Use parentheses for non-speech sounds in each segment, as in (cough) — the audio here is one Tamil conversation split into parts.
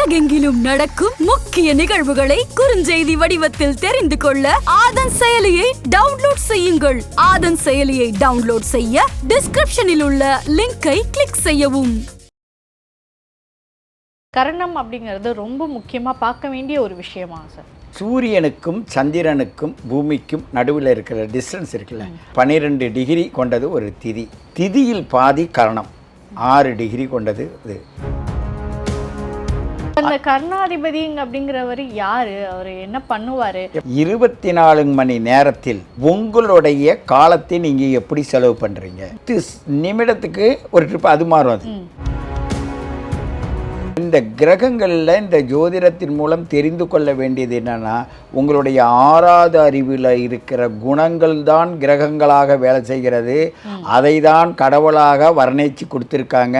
உலகெங்கிலும் நடக்கும் முக்கிய நிகழ்வுகளை குறுஞ்செய்தி வடிவத்தில் தெரிந்து கொள்ள ஆதன் செயலியை டவுன்லோட் செய்யுங்கள். ஆதன் செயலியை டவுன்லோட் செய்ய டிஸ்கிரிப்ஷனில் உள்ள லிங்கை கிளிக் செய்யவும். கரணம் அப்படிங்கிறது ரொம்ப முக்கியமாக பார்க்க வேண்டிய ஒரு விஷயமா சார்? சூரியனுக்கும் சந்திரனுக்கும் பூமிக்கும் நடுவில் இருக்கிற டிஸ்டன்ஸ் இருக்குல்ல பன்னிரெண்டு டிகிரி கொண்டது ஒரு திதி. திதியில் பாதி கரணம் ஆறு டிகிரி கொண்டது இது. அந்த கர்ணாதிபதிங்க அப்படிங்கிறவர் யாரு? அவர் என்ன பண்ணுவாரு? இருபத்தி நாலு மணி நேரத்தில் உங்களுடைய காலத்தை நீங்கள் எப்படி செலவு பண்ணுறீங்க நிமிடத்துக்கு ஒரு ட்ரிப் அது மாறும் அது. இந்த கிரகங்களில் இந்த ஜோதிடத்தின் மூலம் தெரிந்து கொள்ள வேண்டியது என்னன்னா உங்களுடைய ஆறாவது அறிவில் இருக்கிற குணங்கள் தான் கிரகங்களாக வேலை செய்கிறது. அதை தான் கடவுளாக வர்ணித்து கொடுத்துருக்காங்க.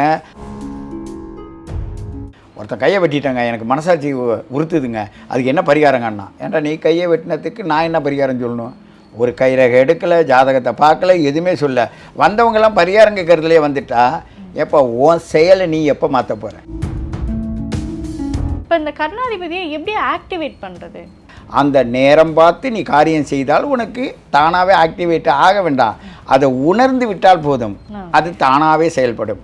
ஒருத்தன் கையை வெட்டிட்டாங்க எனக்கு மனசாட்சி உறுத்துதுங்க. அதுக்கு என்ன பரிகாரங்கண்ணா? ஏன்டா நீ கையை வெட்டினதுக்கு நான் என்ன பரிகாரம் சொல்லணும்? ஒரு கைரக எடுக்கலை ஜாதகத்தை பார்க்கல எதுவுமே சொல்ல. வந்தவங்கெல்லாம் பரிகாரம் கேட்கறதுலேயே வந்துட்டா எப்போ உன் செயலை நீ எப்போ மாற்ற போகிற இப்போ இந்த கர்ணாதிபதியை எப்படி ஆக்டிவேட் பண்றது? அந்த நேரம் பார்த்து நீ காரியம் செய்தால் உனக்கு தானாகவே ஆக்டிவேட் ஆக வேண்டாம். அதை உணர்ந்து விட்டால் போதும். அது தானாகவே செயல்படும்.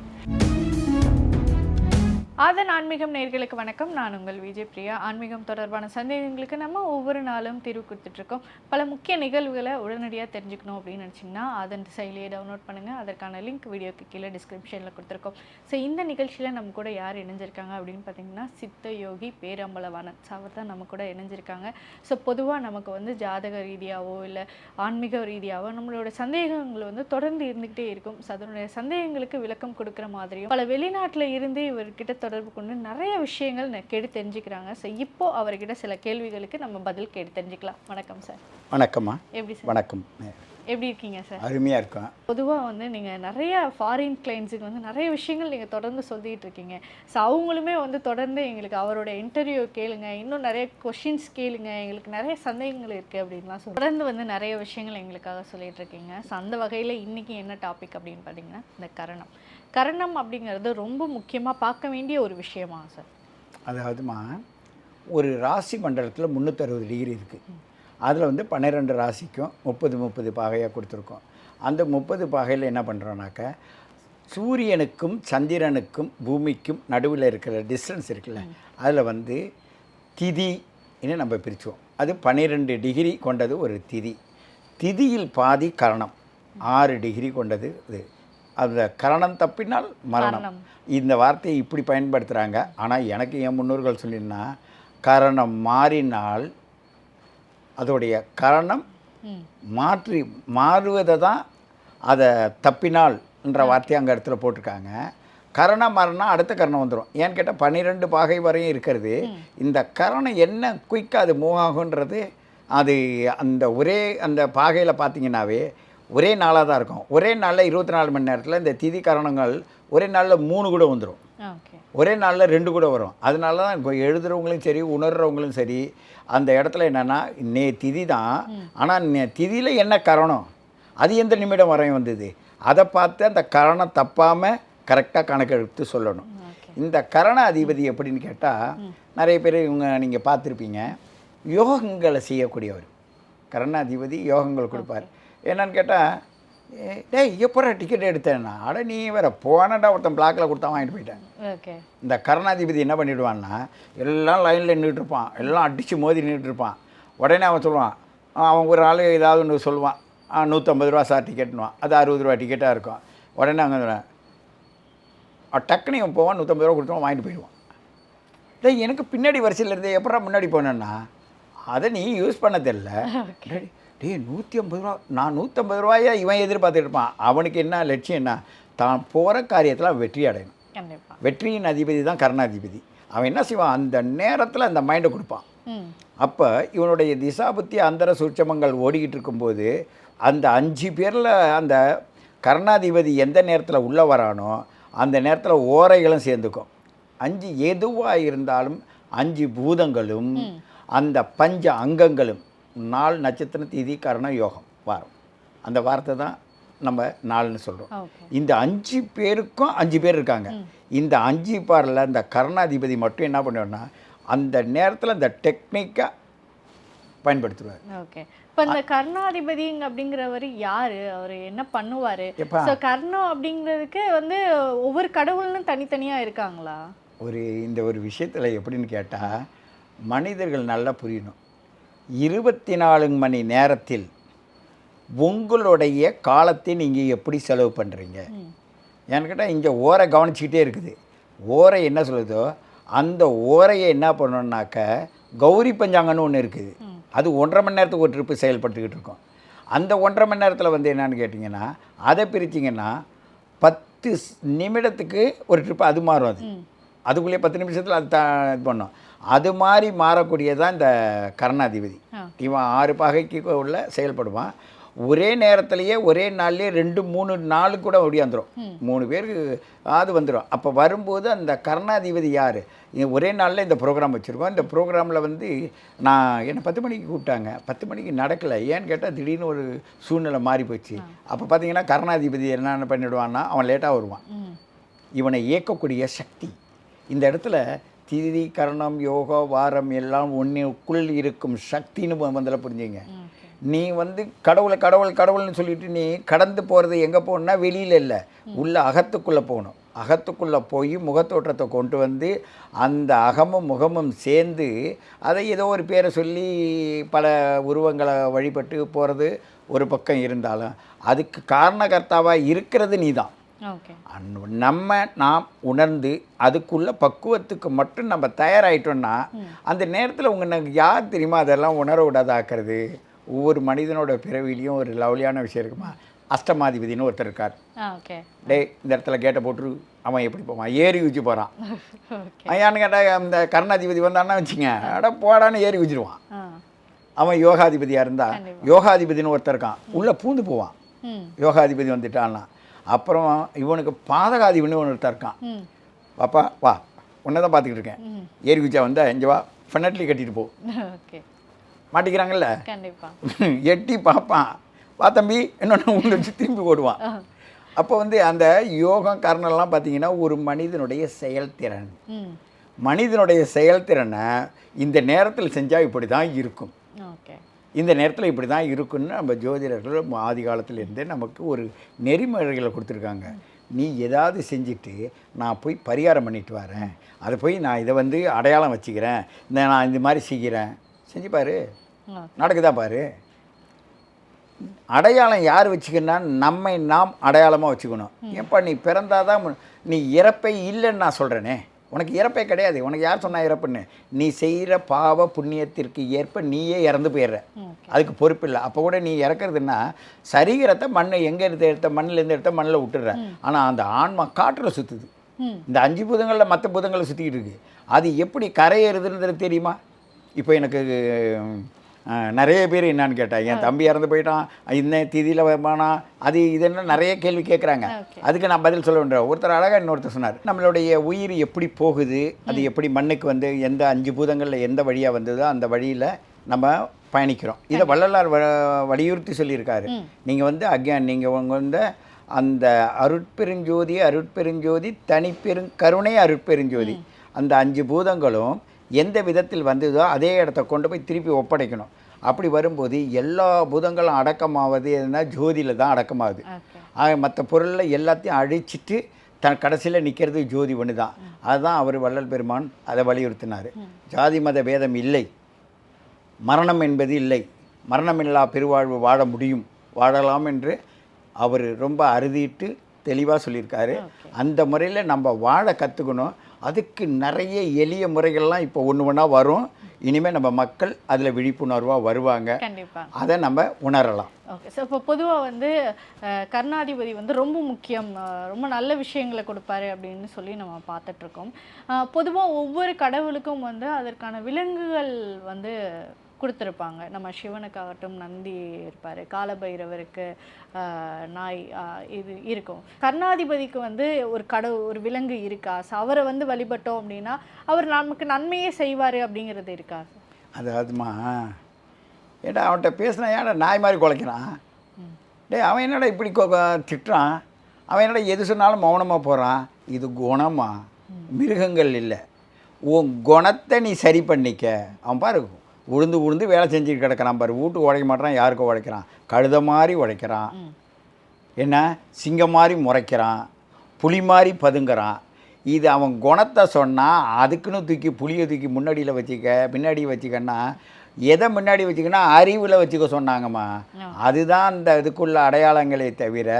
அதன் ஆன்மீகம் நேர்களுக்கு வணக்கம். நான் உங்கள் விஜய் பிரியா. ஆன்மீகம் தொடர்பான சந்தேகங்களுக்கு நம்ம ஒவ்வொரு நாளும் தீர்வு கொடுத்துட்ருக்கோம். பல முக்கிய நிகழ்வுகளை உடனடியாக தெரிஞ்சுக்கணும் அப்படின்னு நினச்சிங்கன்னா அதன் செயலியை டவுன்லோட் பண்ணுங்கள் அதற்கான லிங்க் வீடியோக்கு கீழே டிஸ்கிரிப்ஷனில் கொடுத்துருக்கோம். ஸோ இந்த நிகழ்ச்சியில் நம்ம கூட யார் இணைஞ்சிருக்காங்க அப்படின்னு பார்த்தீங்கன்னா சித்த யோகி பேரம்பலவானன் ஸோ அவர் தான் நம்ம கூட இணைஞ்சிருக்காங்க. ஸோ பொதுவாக நமக்கு வந்து ஜாதக ரீதியாவோ இல்லை ஆன்மீக ரீதியாவோ நம்மளோட சந்தேகங்கள் வந்து தொடர்ந்து இருந்துக்கிட்டே இருக்கும். ஸோ அதனுடைய சந்தேகங்களுக்கு விளக்கம் கொடுக்குற மாதிரியும் பல வெளிநாட்டில் இருந்து இவர்கிட்ட தொடர்பு கொண்டு நிறைய விஷயங்கள் கேட்டு தெரிஞ்சுக்கிறாங்க. ஸோ இப்போ அவர்கிட்ட சில கேள்விகளுக்கு நம்ம பதில் கேட்டு தெரிஞ்சுக்கலாம். வணக்கம் சார் வணக்கம்மா. எப்படி சார் வணக்கம். எப்படி இருக்கீங்க சார் அருமையாக இருக்கும். பொதுவாக வந்து நீங்கள் நிறைய ஃபாரின் கிளைண்ட்ஸுக்கு வந்து நிறைய விஷயங்கள் நீங்கள் தொடர்ந்து சொல்லிட்டு இருக்கீங்க. ஸோ அவங்களுமே வந்து தொடர்ந்து எங்களுக்கு அவரோட இன்டர்வியூ கேளுங்க. இன்னும் நிறைய கொஷின்ஸ் கேளுங்க. எங்களுக்கு நிறைய சந்தேகங்கள் இருக்குது அப்படின்லாம் சொல்லி தொடர்ந்து வந்து நிறைய விஷயங்கள் எங்களுக்காக சொல்லிட்டு இருக்கீங்க. ஸோ அந்த வகையில் இன்றைக்கி என்ன டாபிக் அப்படின்னு பார்த்தீங்கன்னா இந்த கரணம். கரணம் அப்படிங்கிறது ரொம்ப முக்கியமாக பார்க்க வேண்டிய ஒரு விஷயமா சார்? அதாவதுமா ஒரு ராசி மண்டலத்தில் முந்நூற்றறுபது டிகிரி இருக்குது அதில் வந்து பன்னிரெண்டு ராசிக்கும் முப்பது முப்பது பாகையாக கொடுத்துருக்கோம். அந்த முப்பது பாகையில் என்ன பண்ணுறோன்னாக்க சூரியனுக்கும் சந்திரனுக்கும் பூமிக்கும் நடுவில் இருக்கிற டிஸ்டன்ஸ் இருக்குல்ல அதில் வந்து திதி நம்ம பிரிச்சுவோம். அது பன்னிரெண்டு டிகிரி கொண்டது ஒரு திதி. திதியில் பாதி கரணம் ஆறு டிகிரி கொண்டது இது. அந்த கரணம் தப்பினால் மரணம். இந்த வார்த்தையை இப்படி பயன்படுத்துகிறாங்க ஆனால் எனக்கு என் முன்னோர்கள் சொல்லினா கரணம் மாறினால் அதோடைய கரணம் மாற்றி மாறுவதை தான் அதை தப்பினால்ன்ற வார்த்தையை அங்கே இடத்துல போட்டிருக்காங்க. கரணம் மாறினா அடுத்த கரணம் வந்துடும் ஏன்னு கேட்டால் பன்னிரெண்டு பாகை வரையும் இருக்கிறது. இந்த கரணம் என்ன குயிக்காக அது மூவ் ஆகுன்றது அது அந்த ஒரே அந்த பாகையில் பார்த்தீங்கன்னாவே ஒரே நாளாக தான் இருக்கும். ஒரே நாளில் இருபத்தி நாலு மணி நேரத்தில் இந்த திதி கரணங்கள் ஒரே நாளில் மூணு கூட வந்துடும் ஒரே நாளில் ரெண்டு கூட வரும். அதனால தான் இப்போ எழுதுறவங்களும் சரி உணர்றவங்களும் சரி அந்த இடத்துல என்னென்னா நே திதி தான். ஆனால் திதியில் என்ன கரணம்? அது எந்த நிமிடம் வரையும் வந்தது? அதை பார்த்து அந்த கரணம் தப்பாமல் கரெக்டாக கணக்கெடுத்து சொல்லணும். இந்த கரண அதிபதி எப்படின்னு கேட்டால் நிறைய பேர் இவங்க நீங்கள் பார்த்துருப்பீங்க. யோகங்களை செய்யக்கூடியவர். கரணாதிபதி யோகங்கள் கொடுப்பார். என்னன்னு கேட்டால் டேய் எப்படா டிக்கெட் எடுத்தேன்னா அட நீ வேற போனடா ஒருத்தன் பிளாக்கில் கொடுத்தா வாங்கிட்டு போயிட்டேன். இந்த கருணாதிபதி என்ன பண்ணிடுவான்னா எல்லாம் லைனில் நின்றுட்டு இருப்பான் எல்லாம் அடித்து மோதி நின்றுட்டு இருப்பான். உடனே அவன் சொல்லுவான் அவன் ஒரு ஆள் ஏதாவது ஒன்று சொல்லுவான். நூற்றம்பது ரூபா சார் டிக்கெட்னுவான் அது அறுபது ரூபா டிக்கெட்டாக இருக்கும். உடனே அங்கே டக்குனு இவன் போவான் நூற்றம்பது ரூபா கொடுத்துருவான் வாங்கிட்டு போயிடுவான். டேய் எனக்கு பின்னாடி வரிசையில் இருந்தே எப்படா முன்னாடி போனேன்னா அதை நீ யூஸ் பண்ண தெரில டேய், டேய் நூற்றி ஐம்பது ரூபா நான் நூற்றம்பது ரூபாயா இவன் எதிர்பார்த்துட்டு இருப்பான் அவனுக்கு என்ன லட்சியம் என்ன? தான் போகிற காரியத்தில் வெற்றி அடையணும். வெற்றியின் அதிபதி தான் கர்ணாதிபதி. அவன் என்ன செய்வான்? அந்த நேரத்தில் அந்த மைண்டை கொடுப்பான். அப்போ இவனுடைய திசாபுத்தி அந்தர சூட்சமங்கள் ஓடிக்கிட்டு இருக்கும்போது அந்த அஞ்சு பேரில் அந்த கர்ணாதிபதி எந்த நேரத்தில் உள்ளே வரானோ அந்த நேரத்தில் ஓரைகளும் சேர்ந்துக்கும். அஞ்சு எதுவாக இருந்தாலும் அஞ்சு பூதங்களும் அந்த பஞ்ச அங்கங்களும் நாள் நட்சத்திர திதி கரண யோகம் வாரம். அந்த வார்த்தை தான் நம்ம நாலுன்னு சொல்கிறோம் இந்த அஞ்சு பேருக்கும் அஞ்சு பேர் இருக்காங்க. இந்த அஞ்சு பாரில் இந்த கருணாதிபதி மட்டும் என்ன பண்ணுவார்னா அந்த நேரத்தில் இந்த டெக்னிக்காக பயன்படுத்துவார். ஓகே. இப்போ இந்த கர்ணாதிபதிங்க அப்படிங்கிறவர் யாரு? அவர் என்ன பண்ணுவாரு? ஸோ கர்ணம் அப்படிங்கிறதுக்கு வந்து ஒவ்வொரு கடவுள்னு தனித்தனியா இருக்காங்களா? ஒரு இந்த ஒரு விஷயத்தில் எப்படின்னு கேட்டால் மனிதர்கள் நல்லா புரியணும். இருபத்தி நாலு மணி நேரத்தில் உங்களுடைய காலத்தை நீங்கள் எப்படி செலவு பண்ணுறீங்க கேட்டால் இங்கே ஓரை கவனிச்சிக்கிட்டே இருக்குது. ஓரை என்ன சொல்லுதோ அந்த ஓரையை என்ன பண்ணணுன்னாக்க கௌரி பஞ்சாங்கன்னு ஒன்று இருக்குது. அது ஒன்றரை மணி நேரத்துக்கு ஒரு ட்ரிப்பு செயல்பட்டுக்கிட்டு இருக்கோம். அந்த ஒன்றரை மணி நேரத்தில் வந்து என்னன்னு கேட்டிங்கன்னா அதை பிரிச்சிங்கன்னா பத்து நிமிடத்துக்கு ஒரு ட்ரிப்பு அது மாறும் அது. அதுக்குள்ளேயே பத்து நிமிஷத்தில் அது த இது பண்ணும். அது மாதிரி மாறக்கூடியதான் இந்த கர்ணாதிபதி. இவன் ஆறு பகைக்கு உள்ள செயல்படுவான். ஒரே நேரத்திலேயே ஒரே நாள்லேயே ரெண்டு மூணு நாலு கூட ஒடியாந்துரும் மூணு பேருக்கு அது வந்துடும் அப்போ வரும்போது அந்த கர்ணாதிபதி யார்? ஒரே நாளில் இந்த ப்ரோக்ராம் வச்சுருக்கோம். இந்த ப்ரோக்ராமில் வந்து நான் என்னை பத்து மணிக்கு கூப்பிட்டாங்க. பத்து மணிக்கு நடக்கலை. ஏன்னு கேட்டால் திடீர்னு ஒரு சூழ்நிலை மாறி போச்சு. அப்போ பார்த்தீங்கன்னா கர்ணாதிபதி என்னென்ன பண்ணிடுவான்னா அவன் லேட்டாக வருவான். இவனை இயக்கக்கூடிய சக்தி இந்த இடத்துல திதி கரணம் யோகா வாரம் எல்லாம் ஒன்றுக்குள் இருக்கும் சக்தின்னு முதல்ல புரிஞ்சுங்க. நீ வந்து கடவுளை கடவுள் கடவுள்னு சொல்லிட்டு நீ கடந்து போகிறது எங்கே போகணும்னா வெளியில் இல்லை. உள்ள அகத்துக்குள்ளே போகணும். அகத்துக்குள்ளே போய் முகத்தோற்றத்தை கொண்டு வந்து அந்த அகமும் முகமும் சேர்ந்து அதை ஏதோ ஒரு பேரை சொல்லி பல உருவங்களை வழிபட்டு போகிறது ஒரு பக்கம் இருந்தாலும் அதுக்கு காரணகர்த்தாவாக இருக்கிறது நீ தான் நம்ம நாம் உணர்ந்து அதுக்குள்ள பக்குவத்துக்கு மட்டும் நம்ம தயாராயிட்டோம்னா அந்த நேரத்தில் உங்களுக்கு யார் தெரியுமா அதெல்லாம் உணர விடாதாக்குறது ஒவ்வொரு மனிதனோட பிறவிலையும் ஒரு லவ்லியான விஷயம் இருக்குமா? அஷ்டமாதிபதினு ஒருத்தர் இருக்கார். டேய் இந்த இடத்துல கேட்டை போட்டு அவன் எப்படி போவான்? ஏறி குச்சி போகிறான் ஏன்னு கேட்டால் அந்த கருணாதிபதி வந்தான்னா வச்சுங்க அட போடான்னு ஏறி குச்சிடுவான் ஆ. அவன் யோகாதிபதியாக இருந்தால். யோகாதிபதினு ஒருத்தர் இருக்கான். உள்ளே பூந்து போவான். யோகாதிபதி வந்துட்டான்னா அப்புறம் இவனுக்கு பாதகாதிபதினு ஒருத்தர் இருக்கான். பாப்பா வா. உன்னை தான் பார்த்துக்கிட்டு இருக்கேன். ஏரி குச்சா வந்தா இங்கே வா. ஃபெனட்லி கட்டிட்டு போ. மாட்டிக்கிறாங்கல்ல? (laughs) எட்டி பார்ப்பான். வா தம்பி. இன்னொன்று உங்களை வச்சு திரும்பி ஓடுவான். அப்போ வந்து அந்த யோகம் காரணம்லாம் பார்த்தீங்கன்னா ஒரு மனிதனுடைய செயல்திறன் மனிதனுடைய செயல்திறனை இந்த நேரத்தில் செஞ்சால் இப்படி தான் இருக்கும். ஓகே. இந்த நேரத்தில் இப்படி தான் இருக்குன்னு நம்ம ஜோதிடர்கள் ஆதி காலத்திலேருந்தே நமக்கு ஒரு நெறிமுறைகளை கொடுத்துருக்காங்க. நீ ஏதாவது செஞ்சுட்டு நான் போய் பரிகாரம் பண்ணிட்டு வரேன். அதை போய் நான் இதை வந்து அடையாளம் வச்சுக்கிறேன். இந்த நான் இந்த மாதிரி செய்கிறேன். செஞ்சு பாரு. நடக்குதா பாரு. அடையாளம் யார் வச்சுக்கணும்னா நம்மை நாம் அடையாளமாக வச்சுக்கணும். ஏப்பா நீ பிறந்தாதான் நீ இறப்பை இல்லைன்னு நான் சொல்கிறேனே உனக்கு இறப்பே கிடையாது. உனக்கு யார் சொன்னா இறப்புன்னு? நீ செய்கிற பாவ புண்ணியத்திற்கு ஏற்ப நீயே இறந்து போயிடுற. அதுக்கு பொறுப்பு இல்லை. அப்போ கூட நீ இறக்குறதுன்னா சரீரத்தை மண்ணை எங்கே இருந்து எடுத்த மண்ணிலேருந்து எடுத்த மண்ணில் விட்டுடுற. ஆனால் அந்த ஆன்மா காற்றுல சுற்றுது இந்த அஞ்சு பூதங்களில் மற்ற பூதங்களை சுற்றிக்கிட்டு இருக்கு. அது எப்படி கரையேறுதுன்றது தெரியுமா? இப்போ எனக்கு நிறைய பேர் என்னன்னு கேட்டா என் தம்பி இறந்து போயிட்டான் இந்த திதியில் வருமானா அது இதெல்லாம் நிறைய கேள்வி கேட்குறாங்க அதுக்கு நான் பதில் சொல்ல வேண்டிய ஒருத்தர் அழகாக இன்னொருத்தர் சொன்னார் நம்மளுடைய உயிர் எப்படி போகுது அது எப்படி மண்ணுக்கு வந்து எந்த அஞ்சு பூதங்களில் எந்த வழியாக வந்ததோ அந்த வழியில் நம்ம பயணிக்கிறோம். இதை வள்ளலார் வ வலியுறுத்தி சொல்லியிருக்காரு. நீங்கள் வந்து அகேன் நீங்கள் உங்க வந்து அந்த அருட்பெருஞ்சோதி அருட்பெருஞ்சோதி தனிப்பெருங் கருணை அருட்பெருஞ்சோதி. அந்த அஞ்சு பூதங்களும் எந்த விதத்தில் வந்ததோ அதே இடத்த கொண்டு போய் திருப்பி ஒப்படைக்கணும். அப்படி வரும்போது எல்லா பூதங்களும் அடக்கமாவது எதுனா ஜோதியில் தான் அடக்கமாகுது. ஆக மற்ற பொருளில் எல்லாத்தையும் அழிச்சிட்டு தன் கடைசியில் நிற்கிறது ஜோதி ஒன்று தான். அதுதான் அவர் வள்ளல் பெருமான் அதை வலியுறுத்தினார். ஜாதி மத பேதம் இல்லை. மரணம் என்பது இல்லை. மரணமில்லா பெருவாழ்வு வாழ முடியும். வாழலாம் என்று அவர் ரொம்ப அறுதிட்டு தெளிவாக சொல்லியிருக்காரு. அந்த முறையில் நம்ம வாழ கற்றுக்கணும் அதுக்கு நிறைய எளிய முறைகள்லாம் இப்போ ஒன்று ஒன்றா வரும். இனிமேல் நம்ம மக்கள் அதில் விழிப்புணர்வாக வருவாங்க. அதை நம்ம உணரலாம். ஓகே. ஸோ இப்போ பொதுவாக வந்து கர்ணாதிபதி வந்து ரொம்ப முக்கியம். ரொம்ப நல்ல விஷயங்களை கொடுப்பாரு அப்படின்னு சொல்லி நம்ம பார்த்துட்ருக்கோம் பொதுவாக ஒவ்வொரு கடவுளுக்கும் வந்து அதற்கான விலங்குகள் வந்து கொடுத்துருப்பாங்க. நம்ம சிவனுக்காகட்டும் நந்தி இருப்பார் காலபைரவருக்கு நாய் இது இருக்கும். கர்ணாதிபதிக்கு வந்து ஒரு கடவு ஒரு விலங்கு இருக்கா? அவரை வந்து வழிபட்டோம் அப்படின்னா அவர் நமக்கு நன்மையே செய்வார் அப்படிங்கிறது இருக்கா? அதாவதுமா ஏடா அவன்கிட்ட பேசினா ஏன்டா நாய் மாதிரி குலைக்கிறான்? டேய் அவன் என்னடா இப்படி திட்டுறான்? அவன் என்னடா எது சொன்னாலும் மௌனமாக போகிறான் இது குணமா? மிருகங்கள் இல்லை. உன் குணத்தை நீ சரி பண்ணிக்க. அவன் பாரு. உழுந்து உழுந்து வேலை செஞ்சுட்டு கிடக்கிறான் பாரு. வீட்டுக்கு உடைக்க மாட்டான் யாருக்கும் உடைக்கிறான் கழுத மாதிரி உடைக்கிறான் என்ன? சிங்கம் மாதிரி முறைக்கிறான். புலி மாதிரி பதுங்குறான். இது அவன் குணத்தை சொன்னால் அதுக்குன்னு தூக்கி புளியை தூக்கி முன்னாடியில் வச்சுக்க பின்னாடி வச்சுக்கன்னா எதை முன்னாடி வச்சுக்கன்னா அறிவில் வச்சுக்க சொன்னாங்கம்மா. அதுதான் அந்த இதுக்குள்ள அடையாளங்களே தவிர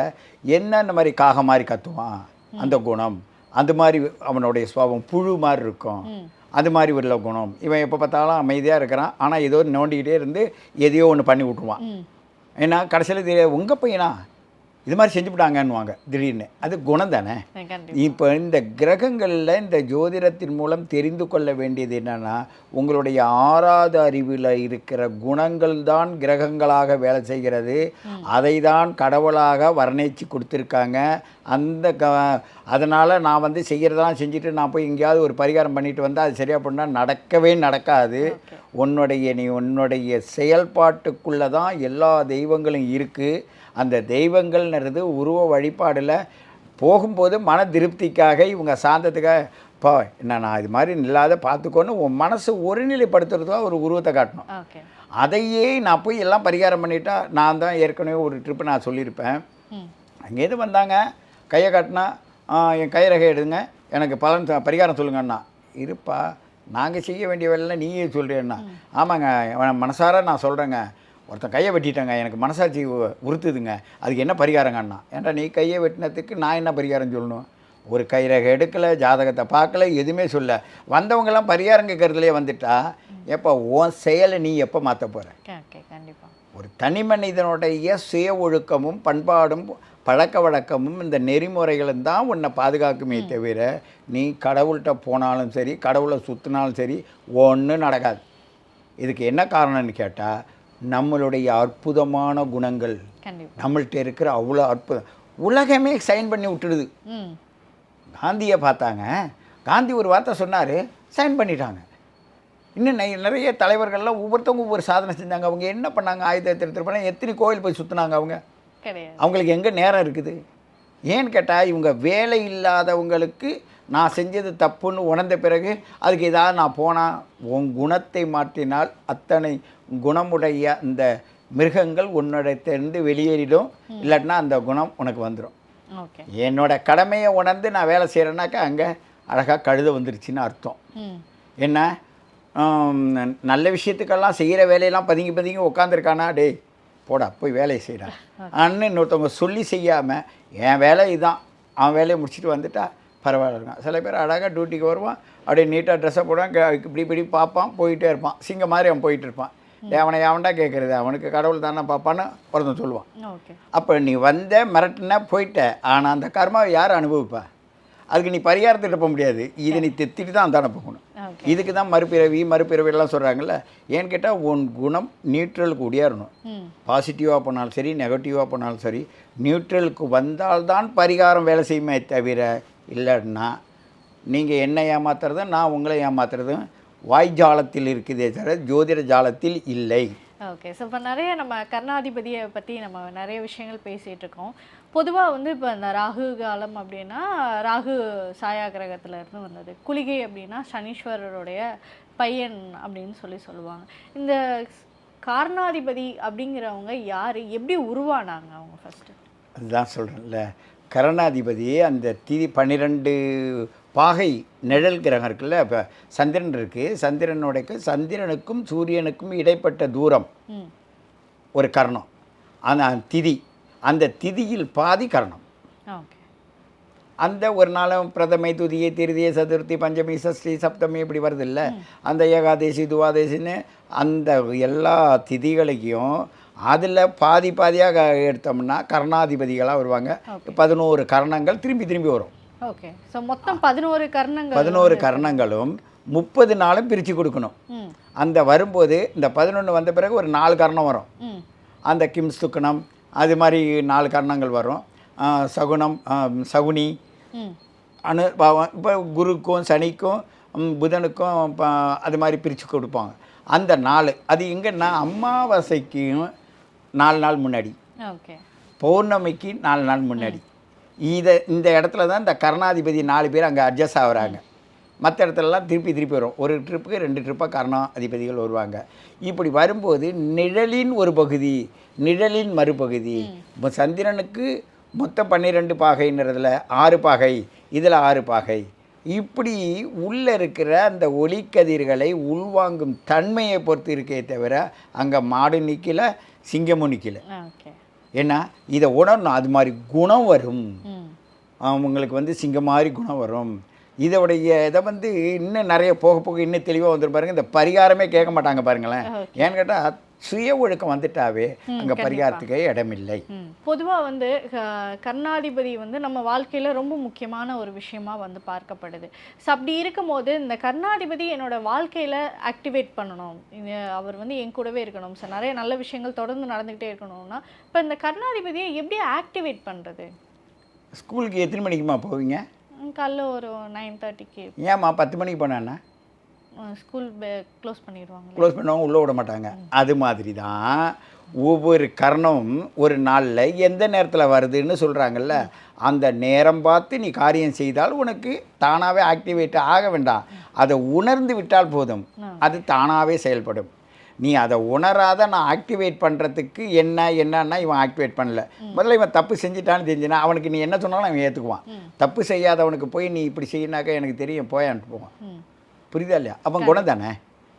என்ன இந்த மாதிரி காக மாதிரி கத்துவான்? அந்த குணம். அந்த மாதிரி அவனுடைய சுவாபம் புழு மாதிரி இருக்கும். அது மாதிரி உள்ள குணம். இவன் எப்போ பார்த்தாலும் அமைதியாக இருக்கிறான். ஆனால் ஏதோ நோண்டிக்கிட்டே இருந்து எதையோ ஒன்று பண்ணி விட்ருவான் ஏன்னா கடைசியில் தெரியாது உங்கள் பையனா? இது மாதிரி செஞ்சுவிட்டாங்கன்னுவாங்க திடீர்னு. அது குணம் தானே? இப்போ இந்த கிரகங்களில் இந்த ஜோதிடத்தின் மூலம் தெரிந்து கொள்ள வேண்டியது என்னன்னா உங்களுடைய ஆறாவது அறிவில் இருக்கிற குணங்கள் தான் கிரகங்களாக வேலை செய்கிறது. அதை தான் கடவுளாக வர்ணித்து கொடுத்துருக்காங்க. அந்த க அதனால் நான் வந்து செய்கிறதெல்லாம் செஞ்சுட்டு நான் போய் எங்கேயாவது ஒரு பரிகாரம் பண்ணிட்டு வந்தால் அது சரியாக பண்ணால் நடக்கவே நடக்காது. உன்னுடைய நீ உன்னுடைய செயல்பாட்டுக்குள்ளே தான் எல்லா தெய்வங்களும் இருக்குது அந்த தெய்வங்கள்ன்றது உருவ வழிபாடில் போகும்போது மன திருப்திக்காக இவங்க சாந்தத்துக்காக இப்போ என்ன நான் இது மாதிரி இல்லாத பார்த்துக்கோன்னு உன் மனசு ஒருநிலைப்படுத்துறதுக்காக ஒரு உருவத்தை காட்டணும். அதையே நான் போய் எல்லாம் பரிகாரம் பண்ணிட்டா நான் தான் ஏற்கனவே ஒரு ட்ரிப்பு நான் சொல்லியிருப்பேன். அங்கேருந்து வந்தாங்க? கையை காட்டினா "ஆ, என் கைரகை எடுங்க எனக்கு பலன் பரிகாரம் சொல்லுங்கண்ணா. இருப்பா நாங்கள் செய்ய வேண்டிய வேலையில் நீயே சொல்கிறேன்னா ஆமாங்க மனசார நான் சொல்கிறேங்க ஒருத்தன் கையை வெட்டிட்டாங்க எனக்கு மனசாட்சி உறுத்துதுங்க. அதுக்கு என்ன பரிகாரங்கண்ணா? ஏன்டா நீ கையை வெட்டினதுக்கு நான் என்ன பரிகாரம் சொல்லணும்? ஒரு கைரகை எடுக்கலை ஜாதகத்தை பார்க்கல எதுவுமே சொல்ல. வந்தவங்கெல்லாம் பரிகாரம் கேட்கறதுலேயே வந்துட்டா எப்போ உன் செயலை நீ எப்போ மாற்ற போகிற ஓகே கண்டிப்பா. ஒரு தனி மனிதனுடைய சுய ஒழுக்கமும் பண்பாடும் பழக்க வழக்கமும் இந்த நெறிமுறைகளும் தான் உன்னை பாதுகாக்குமே தவிர நீ கடவுள்கிட்ட போனாலும் சரி கடவுளை சுற்றினாலும் சரி ஒன்றும் நடக்காது. இதுக்கு என்ன காரணம்னு கேட்டால் நம்மளுடைய அற்புதமான குணங்கள் நம்மள்ட்ட இருக்கிற அவ்வளோ அற்புதம். உலகமே சைன் பண்ணி விட்டுடுது. காந்தியை பார்த்தாங்க. காந்தி ஒரு வார்த்தை சொன்னார் சைன் பண்ணிட்டாங்க. இன்னும் நிறைய தலைவர்கள்லாம் ஒவ்வொருத்தவங்க ஒவ்வொரு சாதனை செஞ்சாங்க. அவங்க என்ன பண்ணாங்க? ஆயுதத்தை எடுத்துகிட்டு போனால் எத்தனை கோயில் போய் சுற்றினாங்க அவங்க? அவங்களுக்கு எங்கே நேரம் இருக்குது? ஏன்னு கேட்டால் இவங்க வேலை இல்லாதவங்களுக்கு நான் செஞ்சது தப்புன்னு உணர்ந்த பிறகு அதுக்கு ஏதாவது நான் போனால் உன் குணத்தை மாற்றினால் அத்தனை குணமுடைய அந்த மிருகங்கள் உன்னிடத்திலிருந்து வெளியேறிடும். இல்லாட்டினா அந்த குணம் உனக்கு வந்துடும் என்னோட கடமையை உணர்ந்து நான் வேலை செய்கிறேன்னாக்கா அங்கே அழகாக கழுத வந்துருச்சுன்னு அர்த்தம். என்ன? நல்ல விஷயத்துக்கெல்லாம் செய்கிற வேலையெல்லாம் பதுங்கி பதுங்கி உட்காந்துருக்கானா டேய் போடா போய் வேலையை செய்டா. (laughs) அண்ணன் இன்னொருத்தவங்க சொல்லி செய்யாமல் என் வேலை இதுதான் அவன் வேலையை முடிச்சுட்டு வந்துட்டா பரவாயில்ல இருக்கான் சில பேர் அழகாக டியூட்டிக்கு வருவான். அப்படியே நீட்டாக ட்ரெஸ்ஸை போடுவான். இப்படி இப்படி பார்ப்பான். போயிட்டே இருப்பான். சிங்க மாதிரி அவன் போயிட்டு இருப்பான். அவனை அவன்டா கேட்குறது அவனுக்கு கடவுள் தானே பார்ப்பான்னு ஒருத்தன் சொல்லுவான். அப்போ நீ வந்த மிரட்டின போயிட்ட. ஆனால் அந்த கர்மாவை யார் அனுபவிப்பா? அதுக்கு நீ பரிகாரத்திட்டு போக முடியாது. இதை நீ திட்டிட்டு தான் தானே போகணும். இதுக்கு தான் மறுபிறவி மறுபிறவிலாம் சொல்கிறாங்கல்ல ஏன்னு கேட்டால் உன் குணம் நியூட்ரலுக்கு உடையாறணும் பாசிட்டிவாக போனாலும் சரி நெகட்டிவாக போனாலும் சரி நியூட்ரலுக்கு வந்தால்தான் பரிகாரம் வேலை செய்யுமே தவிர இல்லைன்னா நீங்கள் என்ன ஏமாத்துறதும் நான் உங்களை ஏமாத்துறதும் வாய் ஜாலத்தில் இருக்குதே தவிர ஜோதிட ஜாலத்தில் இல்லை. ஓகே. ஸோ இப்போ நிறைய நம்ம கர்ணாதிபதியை பற்றி நம்ம நிறைய விஷயங்கள் பேசிகிட்டு இருக்கோம். பொதுவாக வந்து இப்போ இந்த ராகு காலம் அப்படின்னா ராகு சாயா கிரகத்துல இருந்து வந்தது. குளிகை அப்படின்னா சனீஸ்வரருடைய பையன் அப்படின்னு சொல்லி சொல்லுவாங்க. இந்த காரணாதிபதி அப்படிங்கிறவங்க யார்? எப்படி உருவானாங்க அவங்க ஃபஸ்ட்டு அதுதான் சொல்கிறேன்ல கரணாதிபதி அந்த திதி பன்னிரெண்டு பாகை நிழல் கிரகம் இருக்குல்ல இப்போ சந்திரன் இருக்குது சந்திரனுடைய சந்திரனுக்கும் சூரியனுக்கும் இடைப்பட்ட தூரம் ஒரு கரணம். அந்த திதி அந்த திதியில் பாதி கரணம். அந்த ஒரு நாளும் பிரதமை துதியை திருதியை சதுர்த்தி பஞ்சமி சஷ்டி சப்தமி இப்படி வருது இல்லை. அந்த ஏகாதேசி துவாதேசின்னு அந்த எல்லா திதிகளையும் அதில் பாதி பாதியாக எடுத்தோம்னா கர்ணாதிபதிகளாக வருவாங்க. பதினோரு கரணங்கள் திரும்பி திரும்பி வரும். ஓகே. ஸோ மொத்தம் பதினோரு கர்ணங்கள் பதினோரு கரணங்களும் முப்பது நாளும் பிரித்து கொடுக்கணும். அந்த வரும்போது இந்த பதினொன்று வந்த பிறகு ஒரு நாலு கரணம் வரும். அந்த கிம் சுக்கணம் அது மாதிரி நாலு கரணங்கள் வரும். சகுனம் சகுனி அணு இப்போ குருக்கும் சனிக்கும் புதனுக்கும் அது மாதிரி பிரித்து கொடுப்பாங்க. அந்த நாள் அது எங்கன்னா அமாவாசைக்கும் நாலு நாள் முன்னாடி. பௌர்ணமிக்கு நாலு நாள் முன்னாடி. இதை இந்த இடத்துல தான் இந்த கருணாதிபதி நாலு பேர் அங்கே அட்ஜஸ்ட் ஆகுறாங்க. மற்ற இடத்துலலாம் திருப்பி திருப்பி வரும். ஒரு ட்ரிப்புக்கு ரெண்டு ட்ரிப்பாக கருணாதிபதிகள் வருவாங்க. இப்படி வரும்போது நிழலின் ஒரு பகுதி நிழலின் மறுபகுதி. இப்போ சந்திரனுக்கு மொத்தம் பன்னிரெண்டு பாகைன்றதுல ஆறு பாகை இதில் ஆறு பாகை. இப்படி உள்ளே இருக்கிற அந்த ஒளிக்கதிர்களை உள்வாங்கும் தன்மையை பொறுத்து இருக்கே தவிர அங்கே மாடு நிற்கல சிங்கமும் நிற்கல ஏன்னா இதை உணரணும் அது மாதிரி குணம் வரும். அவங்களுக்கு வந்து சிங்கம் மாதிரி குணம் வரும். இதோடைய இதை வந்து இன்னும் நிறைய போக போக இன்னும் தெளிவாக வந்துடும் பாருங்க. இந்த பரிகாரமே கேட்க மாட்டாங்க பாருங்களேன். ஏன்னு கேட்டால் சுய ஒழுக்கம் வந்துட்டாவே அங்கே பரிகாரத்துக்கே இடமில்லை. பொதுவாக வந்து கர்ணாதிபதி வந்து நம்ம வாழ்க்கையில் ரொம்ப முக்கியமான ஒரு விஷயமா வந்து பார்க்கப்படுது. ஸோ அப்படி இருக்கும்போது இந்த கர்ணாதிபதி என்னோட வாழ்க்கையில் ஆக்டிவேட் பண்ணணும். அவர் வந்து என் கூடவே இருக்கணும். சார் நிறைய நல்ல விஷயங்கள் தொடர்ந்து நடந்துக்கிட்டே இருக்கணும்னா இப்போ இந்த கர்ணாதிபதியை எப்படி ஆக்டிவேட் பண்ணுறது ஸ்கூலுக்கு எத்தனை மணிக்குமா போவீங்க? காலைல ஒரு நைன் தேர்ட்டிக்கு. ஏம்மா பத்து மணிக்கு போனேன்னா? ஸ்கூல் க்ளோஸ் பண்ணிடுவாங்க. க்ளோஸ் பண்ணவங்க உள்ளே விட மாட்டாங்க. அது மாதிரி தான் ஒவ்வொரு கரணம் ஒரு நாளில் எந்த நேரத்தில் வருதுன்னு சொல்கிறாங்கல்ல அந்த நேரம் பார்த்து நீ காரியம் செய்தால் உனக்கு தானாகவே ஆக்டிவேட் ஆக வேண்டாம். அதை உணர்ந்து விட்டால் போதும். அது தானாகவே செயல்படும். நீ அதை உணராத நான் ஆக்டிவேட் பண்ணுறதுக்கு என்ன என்னன்னா இவன் ஆக்டிவேட் பண்ணல. முதல்ல இவன் தப்பு செஞ்சிட்டான்னு தெரிஞ்சுனா அவனுக்கு நீ என்ன சொன்னாலும் அவன் ஏற்றுக்குவான் தப்பு செய்யாதவனுக்கு போய் நீ இப்படி செய்யினாக்கா எனக்கு தெரியும் போயான்ட்டு போவான். புரியுதா இல்லையா? அவன் குணம் தானே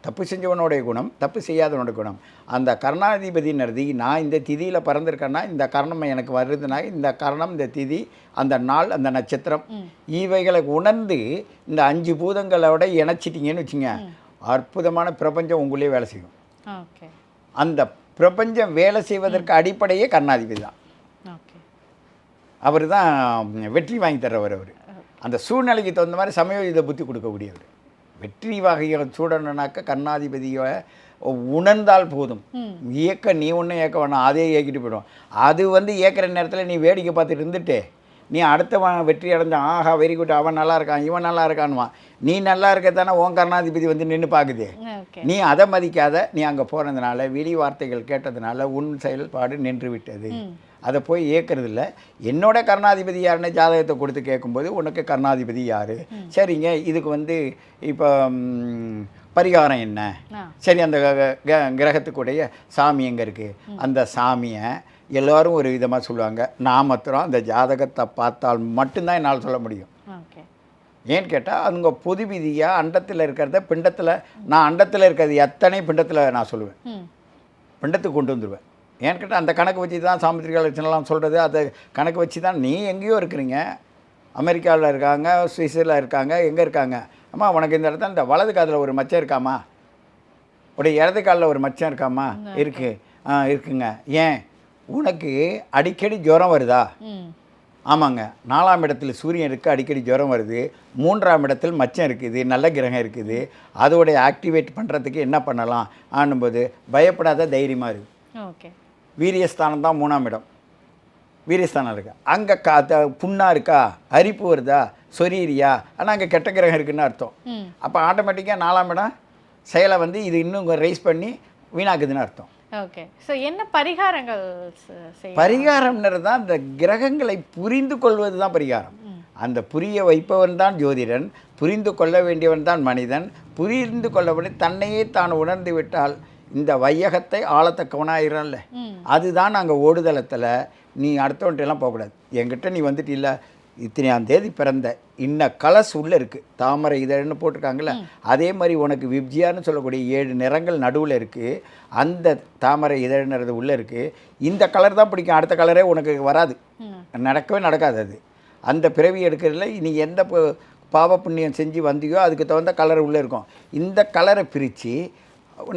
தப்பு செஞ்சவனுடைய குணம் தப்பு செய்யாதவனுடைய குணம். அந்த கர்ணாதிபதினருதி நான் இந்த திதியில் பிறந்திருக்கேன்னா இந்த கரணம் எனக்கு வருதுன்னா இந்த கரணம் இந்த திதி அந்த நாள் அந்த நட்சத்திரம் இவைகளை உணர்ந்து இந்த அஞ்சு பூதங்களோட இணைச்சிட்டிங்கன்னு வச்சுங்க அற்புதமான பிரபஞ்சம் உங்களே வேலை செய்யும். அந்த பிரபஞ்சம் வேலை செய்வதற்கு அடிப்படையே கர்ணாதிபதி தான். அவர் தான் வெற்றி வாங்கி தர்றவர் அவர். அந்த சூழ்நிலைக்கு தகுந்த மாதிரி சமயோஜித புத்தி கொடுக்கக்கூடியவர். வெற்றி வகையை சூடணுனாக்க கர்ணாதிபதியை உணர்ந்தால் போதும். இயக்க நீ ஒன்றும் இயக்க வேணாம் அதே இயக்கிட்டு போயிடும். அது வந்து இயக்கிற நேரத்தில் நீ வேடிக்கை பார்த்துட்டு இருந்துட்டு. நீ அடுத்தவன் வெற்றி அடைஞ்சான் ஆஹா வெரி குட் அவன் நல்லா இருக்கான் இவன் நல்லா இருக்கான்னுவான். நீ நல்லா இருக்க தானே உன் கர்ணாதிபதி வந்து நின்று பார்க்குது நீ அதை மதிக்காத நீ அங்கே போனதுனால வெளி வார்த்தைகள் கேட்டதுனால உன் செயல்பாடு நின்று விட்டது. அதை போய் ஏற்கிறது இல்ல என்னோட கர்ணாதிபதி யாருன்னு ஜாதகத்தை கொடுத்து கேட்கும்போது உனக்கு கர்ணாதிபதி யார்? சரிங்க இதுக்கு வந்து இப்போ பரிகாரம் என்ன? சரி அந்த கிரகத்துக்குடைய சாமி எங்கே இருக்குது அந்த சாமியை எல்லாரும் ஒரு விதமாக சொல்லுவாங்க. நான் மாத்திரம் அந்த ஜாதகத்தை பார்த்தால் மட்டும்தான் என்னால் சொல்ல முடியும். ஏன்னு கேட்டால் அவங்க பொது விதியாக அண்டத்தில் இருக்கிறத பிண்டத்தில் நான் அண்டத்தில் இருக்கிறது எத்தனை பிண்டத்தில் நான் சொல்லுவேன். பிண்டத்துக்கு கொண்டு வந்துடுவேன் ஏன்னு கேட்டால் அந்த கணக்கு வச்சு தான் சாமுத்திரிகா லட்சணம்லாம் சொல்கிறது அதை கணக்கு வச்சு தான் நீ எங்கேயோ இருக்கிறீங்க. அமெரிக்காவில் இருக்காங்க சுவிஸில் இருக்காங்க எங்கே இருக்காங்க? அம்மா உனக்கு இந்த இடத்துல இந்த வலது காதில் ஒரு மச்சம் இருக்காமா? உடைய இடது காலில் ஒரு மச்சம் இருக்காமா? இருக்கு. ஆ இருக்குங்க. ஏன்? உனக்கு அடிக்கடி ஜுரம் வருதா? ஆமாங்க. நாலாம் இடத்துல சூரியன் இருக்குது அடிக்கடி ஜுரம் வருது. மூன்றாம் இடத்தில் மச்சம் இருக்குது நல்ல கிரகம் இருக்குது. அதோடைய ஆக்டிவேட் பண்ணுறதுக்கு என்ன பண்ணலாம்? ஆனும்போது பயப்படாத தைரியமாக இருக்கு ஓகே. வீரியஸ்தானம் தான் மூணாம் இடம். வீரியஸ்தானம் இருக்கு? அங்கே கா த- புண்ணா இருக்கா? அரிப்பு வருதா? சொரீரியா ஆனால் அங்கே கெட்ட கிரகம் இருக்குன்னு அர்த்தம். அப்போ ஆட்டோமேட்டிக்காக நாலாம் இடம் செயலை வந்து இது இன்னும் ரைஸ் பண்ணி வீணாக்குதுன்னு அர்த்தம். ஓகே ஸோ என்ன பரிகாரங்கள் பரிகாரம்ன்றது தான் இந்த கிரகங்களை புரிந்து கொள்வது தான் பரிகாரம். அந்த புரிய வைப்பவன் தான் ஜோதிடன் புரிந்து கொள்ள வேண்டியவன் தான் மனிதன் புரிந்து கொள்ளவனை தன்னையே தான் உணர்ந்து விட்டால் இந்த வையகத்தை ஆளத்தக்கவனாயிரம்ல அதுதான் நாங்கள் ஓடுதளத்தில் நீ அடுத்தவன்ட்டெல்லாம் போகக்கூடாது. என்கிட்ட நீ வந்துட்டு இல்லை இத்தனையாம் தேதி பிறந்த இன்ன கலஸ் உள்ளே இருக்குது தாமரை இதழ்னு போட்டிருக்காங்கல்ல. அதே மாதிரி உனக்கு விப்ஜியான்னு சொல்லக்கூடிய ஏழு நிறங்கள் நடுவில் இருக்குது அந்த தாமரை இதழ்ன்றது உள்ளே இருக்குது இந்த கலர் தான் பிடிக்கும். அடுத்த கலரே உனக்கு வராது. நடக்கவே நடக்காது அது. அந்த பிறவி எடுக்கிறதுல நீ எந்த பாவ புண்ணியம் செஞ்சு வந்தியோ அதுக்கு தகுந்த கலர் உள்ளே இருக்கும். இந்த கலரை பிரித்து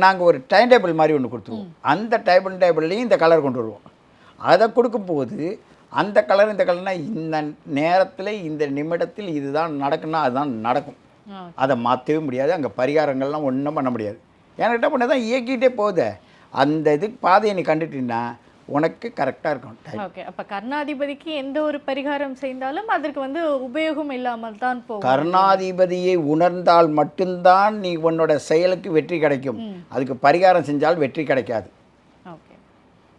நாங்கள் ஒரு டைம் டேபிள் மாதிரி ஒன்று கொடுத்துருவோம். அந்த டைபிள் டேபிள்லேயும் இந்த கலர் கொண்டு வருவோம். அதை கொடுக்கும்போது அந்த கலர் இந்த கலர்னா இந்த நேரத்தில் இந்த நிமிடத்தில் இதுதான் நடக்குன்னா அதுதான் நடக்கும். அதை மாற்றவே முடியாது. அங்கே பரிகாரங்கள்லாம் ஒன்றும் பண்ண முடியாது. ஏன்னா பண்ண தான் இயக்கிட்டே போகுதே. அந்த இது பாதையை நீ கண்டுட்டீங்கன்னா உனக்கு கரெக்டாக இருக்கும். டைம் ஓகே அப்ப கர்ணாதிபதிக்கு எந்த ஒரு பரிகாரம் செய்தாலும் அதற்கு வந்து உபயோகம் இல்லாமல் தான் போகும். கருணாதிபதியை உணர்ந்தால் மட்டும்தான் நீ உன்னோட செயலுக்கு வெற்றி கிடைக்கும். அதுக்கு பரிகாரம் செஞ்சால் வெற்றி கிடைக்காது. ஓகே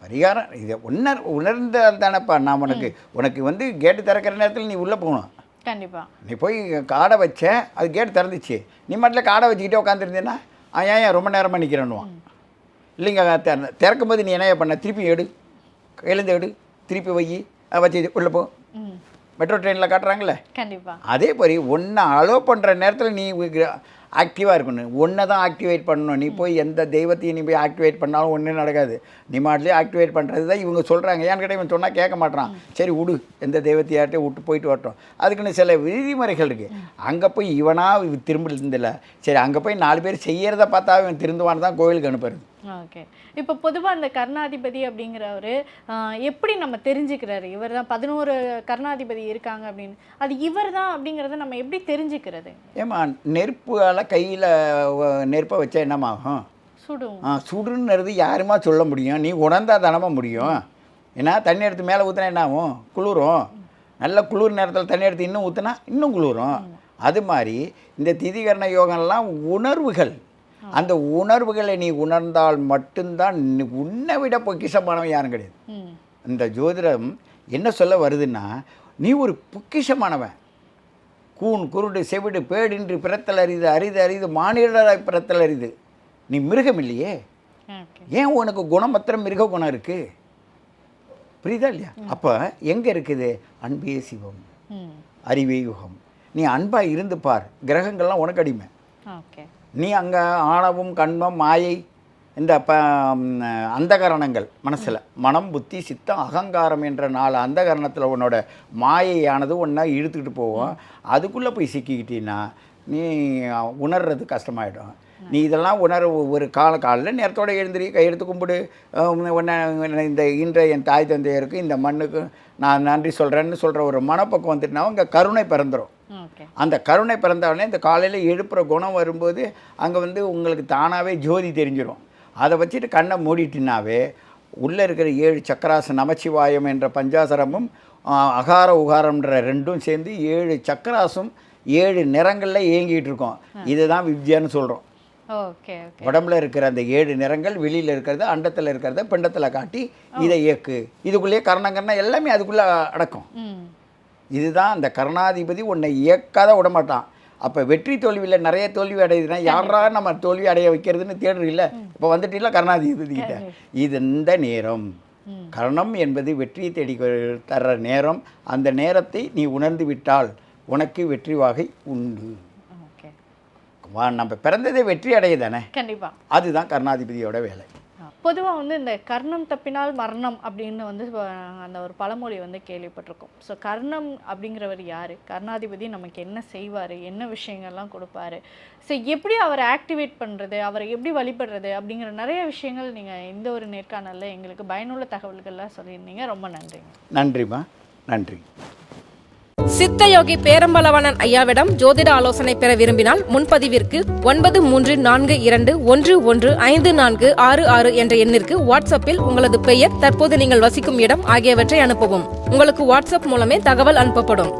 பரிகாரம் இதை உணர் உணர்ந்தால் தானேப்பா நான் உனக்கு உனக்கு வந்து கேட்டு திறக்கிற நேரத்தில் நீ உள்ளே போகணும். கண்டிப்பா. நீ போய் காடை வச்ச அது கேட்டு திறந்துச்சு. நீ மட்டும் காடை வச்சுக்கிட்டே உட்காந்துருந்தேன்னா ஏன் ஏன் ரொம்ப நேரமாக நிற்கிறேன்னுவான் இல்லைங்க திற- திறக்கும் போது நீ என்ன பண்ண திருப்பி எடு. எழுந்து எடு திருப்பி வை அதை வச்சு உள்ளே போ. மெட்ரோ ட்ரெயினில் காட்டுறாங்களே கண்டிப்பா. அதே மாதிரி ஒன்றை அலோவ் பண்ணுற நேரத்தில் நீ ஆக்டிவாக இருக்கணும். ஒன்றை தான் ஆக்டிவேட் பண்ணணும். நீ போய் எந்த தெய்வத்தையும் நீ போய் ஆக்டிவேட் பண்ணாலும் ஒன்றும் நடக்காது. நீ மாட்டிலே ஆக்டிவேட் பண்ணுறது தான் இவங்க சொல்கிறாங்க ஏன்னு கேட்டால் இவன் சொன்னால் கேட்க மாட்டான் சரி விடு எந்த தெய்வத்தையாட்டே விட்டு போயிட்டு வரட்டும். அதுக்குன்னு சில விதிமுறைகள் இருக்குது அங்கே போய் இவனா இவன் திரும்ப இருந்தில்ல சரி அங்கே போய் நாலு பேர் செய்யறத பார்த்தா இவன் திருந்துவான்னு தான் கோவிலுக்கு அனுப்புறது. ஓகே. இப்போ பொதுவாக அந்த கர்ணாதிபதி அப்படிங்கிறவர் எப்படி நம்ம தெரிஞ்சுக்கிறாரு? இவர் தான் பதினோரு கர்ணாதிபதி இருக்காங்க அப்படின்னு. அது இவர் தான் அப்படிங்கிறத நம்ம எப்படி தெரிஞ்சுக்கிறது? ஏம்மா நெருப்பால் கையில் நெருப்பை வச்சா என்னமாகும் சுடும். ஆ சுடுன்றது யாருமா சொல்ல முடியும்? நீ உணர்ந்தா தானமா முடியும். ஏன்னா தண்ணி எடுத்து மேலே ஊற்றினா என்ன ஆகும் குளிரும். நல்ல குளிர் நேரத்தில் தண்ணி எடுத்து இன்னும் ஊற்றினா இன்னும் குளிரும். அது மாதிரி இந்த திதிகரண யோகம்லாம் உணர்வுகள். அந்த உணர்வுகளை நீ உணர்ந்தால் மட்டும்தான் உன்னை விட பொக்கிஷமானவன் யாரும் கிடையாது. இந்த ஜோதிடம் என்ன சொல்ல வருதுன்னா நீ ஒரு பொக்கிஷமானவன். கூன் குருடு செவிடு பேடின்றி பிறத்தல் அரிது அரிது அரிது மானிடராய் பிறத்தல் அரிது. நீ மிருகம் இல்லையே? ஏன் உனக்கு குணம் மாத்திரம் மிருக குணம் இருக்கு? புரியுதா இல்லையா? அப்போ எங்கே இருக்குது? அன்பே சிவம். அறிவே யுகம். நீ அன்பாக இருந்து பார். கிரகங்கள்லாம் உனக்கு அடிமை. ஓகே. நீ அங்கே ஆணவம் கண்மம் மாயை இந்த ப அந்தகரணங்கள் மனசில். மனம் புத்தி சித்தம் அகங்காரம் என்ற நாலு அந்தகரணத்தில் உன்னோட மாயையானது ஒன்றா இழுத்துக்கிட்டு போவோம் அதுக்குள்ளே போய் சிக்கிக்கிட்டீன்னா நீ உணர்றது கஷ்டமாயிடும். நீ இதெல்லாம் உணர ஒரு கால காலையில் நேரத்தோட எழுந்திரி கையெடுத்து கும்பிடு. உன்னை இந்த இன்றைய என் தாய் தந்தையருக்கு இந்த மண்ணுக்கு நான் நன்றி சொல்கிறேன்னு சொல்கிற ஒரு மனப்பக்கம் வந்துட்டுனா உங்க கருணை பிறந்துடும் அந்த கருணை பிறந்தவொடனே இந்த காலையில் எழுப்புற குணம் வரும்போது அங்கே வந்து உங்களுக்கு தானாகவே ஜோதி தெரிஞ்சிடும் அதை வச்சுட்டு கண்ணை மூடிட்டினாவே உள்ளே இருக்கிற ஏழு சக்கராச நமச்சிவாயம் என்ற பஞ்சாசரமும் அகார உகாரம்ன்ற ரெண்டும் சேர்ந்து ஏழு சக்கராசும் ஏழு நிறங்களில் இயங்கிட்டு இருக்கோம். இதுதான் வித்யான்னு சொல்கிறோம் உடம்புல இருக்கிற அந்த ஏழு நிறங்கள் வெளியில் இருக்கிறது அண்டத்தில் இருக்கிறத பிண்டத்தில் காட்டி இதை இயக்கு. இதுக்குள்ளேயே கர்ணங்கர்ணம் எல்லாமே அதுக்குள்ளே அடக்கும். இதுதான் அந்த கருணாதிபதி உன்னை இயக்காத விடமாட்டான். அப்போ வெற்றி தோல்வியில் நிறைய தோல்வி அடையுதுன்னா யாரா நம்ம தோல்வி அடைய வைக்கிறதுன்னு தேடுறீல்ல? இப்போ வந்துட்டீங்கள கருணாதிபதி கிட்ட? இது இந்த நேரம். கர்ணம் என்பது வெற்றியை தேடி தர்ற நேரம். அந்த நேரத்தை நீ உணர்ந்து விட்டால் உனக்கு வெற்றி வாகை உண்டு. வா நம்ம பிறந்ததே வெற்றி அடைய தானே கண்டிப்பா. அதுதான் கருணாதிபதியோட வேலை. பொதுவாக வந்து இந்த கர்ணம் தப்பினால் மரணம் அப்படின்னு வந்து அந்த ஒரு பழமொழி வந்து கேள்விப்பட்டிருக்கோம். ஸோ கர்ணம் அப்படிங்கிறவர் யார்? கர்ணாதிபதி நமக்கு என்ன செய்வார்? என்ன விஷயங்கள்லாம் கொடுப்பாரு? ஸோ எப்படி அவரை ஆக்டிவேட் பண்ணுறது அவரை எப்படி வழிபடுறது? அப்படிங்கிற நிறைய விஷயங்கள் நீங்கள் இந்த ஒரு நேர்காணலில் எங்களுக்கு பயனுள்ள தகவல்கள்லாம் சொல்லியிருந்தீங்க. ரொம்ப நன்றிங்க. நன்றிம்மா. நன்றி. சித்தயோகி பேரம்பலவனன் ஐயாவிடம் ஜோதிட ஆலோசனை பெற விரும்பினால் முன்பதிவிற்கு ஒன்பது மூன்று நான்கு இரண்டு ஒன்று ஒன்று ஐந்து நான்கு ஆறு ஆறு என்ற எண்ணிற்கு வாட்ஸ்அப்பில் உங்களது பெயர் தற்போது நீங்கள் வசிக்கும் இடம் ஆகியவற்றை அனுப்பவும். உங்களுக்கு வாட்ஸ்அப் மூலமே தகவல் அனுப்பப்படும்.